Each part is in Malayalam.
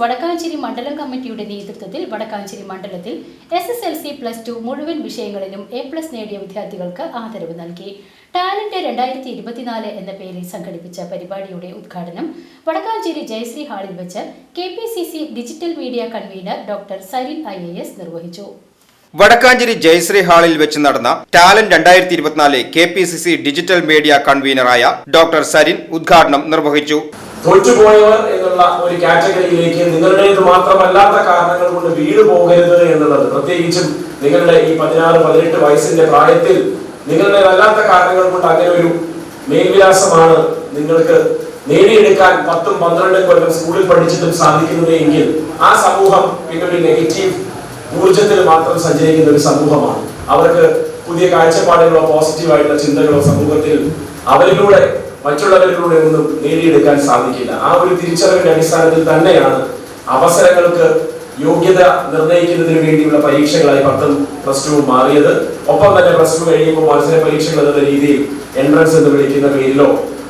വടക്കാഞ്ചേരി മണ്ഡലം കമ്മിറ്റിയുടെ നേതൃത്വത്തിൽ വടക്കാഞ്ചേരി മണ്ഡലത്തിൽ S S L C plus two മുഴുവൻ വിഷയങ്ങളിലും എ പ്ലസ് നേടിയ വിദ്യാർത്ഥികൾക്ക് ആദരവ് നൽകി. ടാലന്റ് രണ്ടായിരത്തി ഇരുപത്തിനാല് എന്ന പേരിൽ സംഘടിപ്പിച്ച പരിപാടിയുടെ ഉദ്ഘാടനം വടക്കാഞ്ചേരി ജയശ്രീ ഹാളിൽ വെച്ച് K P C C digital media convener doctor Sarin I A S നിർവഹിച്ചു. വടക്കാഞ്ചേരി ജയശ്രീ ഹാളിൽ വെച്ച് നടന്ന ടാലന്റ് രണ്ടായിരത്തി ഇരുപത്തിനാല് K P C C digital media കൺവീനറായ doctor Sarin ഉദ്ഘാടനം നിർവഹിച്ചു. തോറ്റുപോയവർ എന്നുള്ള ഒരു കാറ്റഗറിയിലേക്ക് നിങ്ങളുടേത് മാത്രമല്ലാത്ത കാരണങ്ങൾ കൊണ്ട് വീട് പോകരുത് എന്നുള്ളത്. പ്രത്യേകിച്ചും നിങ്ങളുടെ ഈ പതിനാറ് പതിനെട്ട് വയസ്സിന്റെ പ്രായത്തിൽ നിങ്ങളുടേതല്ലാത്ത കാരണങ്ങൾ കൊണ്ട് അങ്ങനെ ഒരു മേൽവിലാസമാണ് നിങ്ങൾക്ക് നേടിയെടുക്കാൻ പത്തും പന്ത്രണ്ടും കൊല്ലം സ്കൂളിൽ പഠിച്ചിട്ടും സാധിക്കുന്നത് എങ്കിൽ ആ സമൂഹം പിന്നെ ഒരു നെഗറ്റീവ് ഊർജത്തിൽ മാത്രം സഞ്ചരിക്കുന്ന ഒരു സമൂഹമാണ്. അവർക്ക് പുതിയ കാഴ്ചപ്പാടുകളോ പോസിറ്റീവ് ആയിട്ടുള്ള ചിന്തകളോ സമൂഹത്തിൽ അവരിലൂടെ മറ്റുള്ളവരിലൂടെ ഒന്നും നേടിയെടുക്കാൻ സാധിക്കില്ല. ആ ഒരു തിരിച്ചറിവിന്റെ അടിസ്ഥാനത്തിൽ തന്നെയാണ് അവസരങ്ങൾക്ക് യോഗ്യത നിർണയിക്കുന്നതിന് വേണ്ടിയുള്ള പരീക്ഷകളായി പത്തും പ്ലസ് ടുവും മാറിയത്. ഒപ്പം തന്നെ പ്ലസ് ടു കഴിയുമ്പോൾ മത്സര പരീക്ഷകൾ എന്ന രീതിയിൽ എൻട്രൻസ് എന്ന് വിളിക്കുന്ന പേരിലോ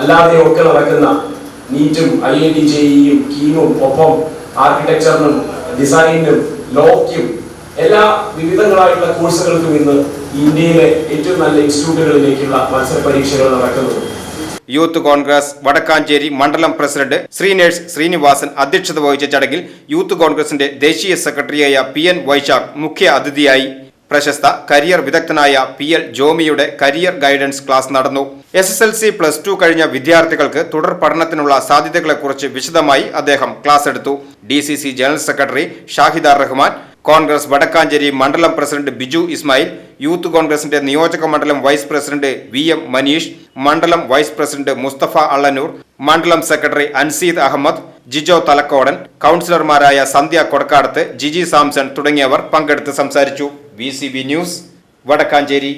അല്ലാതെ ഒക്കെ നടക്കുന്ന നീറ്റും ഐ ഐ ടി ജെഇയും കീമും ഒപ്പം ആർക്കിടെക്ചറിനും ഡിസൈനിനും ലോക്കും എല്ലാ വിവിധങ്ങളായിട്ടുള്ള കോഴ്സുകൾക്കും ഇന്ന് ഇന്ത്യയിലെ ഏറ്റവും നല്ല ഇൻസ്റ്റിറ്റ്യൂട്ടുകളിലേക്കുള്ള മത്സര പരീക്ഷകൾ നടക്കുന്നത്. യൂത്ത് കോൺഗ്രസ് വടക്കാഞ്ചേരി മണ്ഡലം പ്രസിഡന്റ് ശ്രീനേഷ് ശ്രീനിവാസൻ അധ്യക്ഷത വഹിച്ച ചടങ്ങിൽ യൂത്ത് കോൺഗ്രസിന്റെ ദേശീയ സെക്രട്ടറിയായ പി എൻ വൈശാഖ് മുഖ്യ അതിഥിയായി. പ്രശസ്ത കരിയർ വിദഗ്ധനായ പി എൽ ജോമിയുടെ കരിയർ ഗൈഡൻസ് ക്ലാസ് നടന്നു. S S L C plus two കഴിഞ്ഞ വിദ്യാർത്ഥികൾക്ക് തുടർ പഠനത്തിനുള്ള സാധ്യതകളെക്കുറിച്ച് വിശദമായി അദ്ദേഹം ക്ലാസ് എടുത്തു. D C C general secretary Shahidar Rahman Congress Vadakkanchery മണ്ഡലം പ്രസിഡന്റ് ബിജു ഇസ്മായിൽ യൂത്ത് കോൺഗ്രസിന്റെ നിയോജക മണ്ഡലം vice president V M Manish മണ്ഡലം വൈസ് പ്രസിഡന്റ് മുസ്തഫ അള്ളനൂർ മണ്ഡലം സെക്രട്ടറി അൻസീദ് അഹമ്മദ് ജിജോ തലക്കോടൻ കൗൺസിലർമാരായ സന്ധ്യ കൊടക്കാടത്ത് ജിജി സാംസൺ തുടങ്ങിയവർ പങ്കെടുത്ത് സംസാരിച്ചു. V news Vadakkanchery.